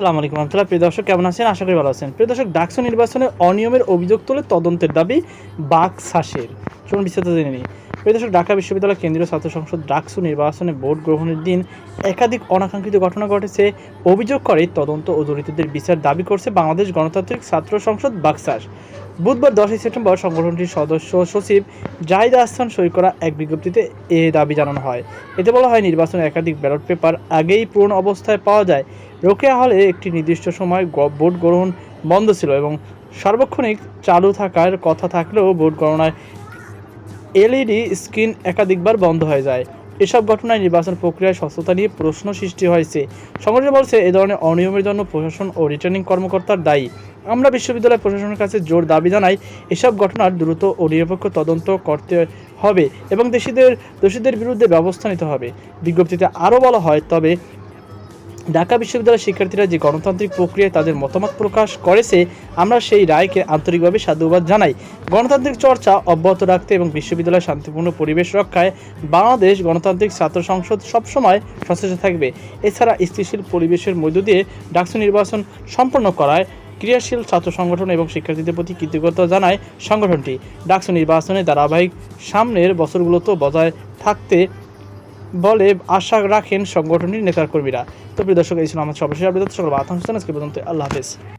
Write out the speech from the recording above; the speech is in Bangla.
আসসালামু আলাইকুম রহমতুল্লাহ। প্রিয় দর্শক, কেমন আছেন? আশা করি ভালো আছেন। প্রিয় দর্শক, ডাকসু নির্বাচনে অনিয়মের অভিযোগ তুলে তদন্তের দাবি বাক শাসের শুনুন বিস্তারিত জেনে নিই। প্রিয় দর্শক, ঢাকা বিশ্ববিদ্যালয় কেন্দ্রীয় ছাত্র সংসদ ডাকসু নির্বাচনে ভোট গ্রহণের দিন একাধিক অনাকাঙ্ক্ষিত ঘটনা ঘটেছে। অভিযোগ করে তদন্ত ও জড়িতদের বিচার দাবি করছে বাংলাদেশ গণতান্ত্রিক ছাত্র সংসদ বাকসাস বুধবার দশই সেপ্টেম্বর সংগঠনটির সদস্য সচিব জাহিদ আহসান সই করা এক বিজ্ঞপ্তিতে এ দাবি জানানো হয়। এতে বলা হয়, নির্বাচনে একাধিক ব্যালট পেপার আগেই পূর্ণ অবস্থায় পাওয়া যায়। রোকেয়া হলে একটি নির্দিষ্ট সময় ভোট গ্রহণ বন্ধ ছিল এবং সার্বক্ষণিক চালু থাকার কথা থাকলেও ভোট গণনায় এলইডি স্ক্রিন একাধিকবার বন্ধ হয়ে যায়। এসব ঘটনায় নির্বাচন প্রক্রিয়ায় স্বচ্ছতা নিয়ে প্রশ্ন সৃষ্টি হয়েছে। সংগঠন বলছে, এ ধরনের অনিয়মের জন্য প্রশাসন ও রিটার্নিং কর্মকর্তার দায়ী। আমরা বিশ্ববিদ্যালয় প্রশাসনের কাছে জোর দাবি জানাই, এসব ঘটনার দ্রুত ও নিরপেক্ষ তদন্ত করতে হবে এবং দেশীদের, দোষীদের বিরুদ্ধে ব্যবস্থা নিতে হবে। বিজ্ঞপ্তিতে আরও বলা হয়, তবে ঢাকা বিশ্ববিদ্যালয়ের শিক্ষার্থীরা যে গণতান্ত্রিক প্রক্রিয়ায় তাদের মতামত প্রকাশ করেছে, আমরা সেই রায়কে আন্তরিকভাবে সাধুবাদ জানাই। গণতান্ত্রিক চর্চা অব্যাহত রাখতে এবং বিশ্ববিদ্যালয়ের শান্তিপূর্ণ পরিবেশ রক্ষায় বাংলাদেশ গণতান্ত্রিক ছাত্র সংসদ সবসময় সচেষ্ট থাকবে। এছাড়া স্থিতিশীল পরিবেশের মধ্য দিয়ে ডাকসু নির্বাচন সম্পন্ন করায় ক্রিয়াশীল ছাত্র সংগঠন এবং শিক্ষার্থীদের প্রতি কৃতজ্ঞতা জানায় সংগঠনটি। ডাকসু নির্বাচনে ধারাবাহিক সামনের বছরগুলোতেও বজায় থাকতে বলে আশা রাখেন সংগঠনটির নেতাকর্মীরা। তো প্রিয় দর্শক, এই ছিল আমার সর্বশেষ আপডেট। সকল আতঙ্ক আজকে পর্যন্ত আল্লাহ হাফেজ।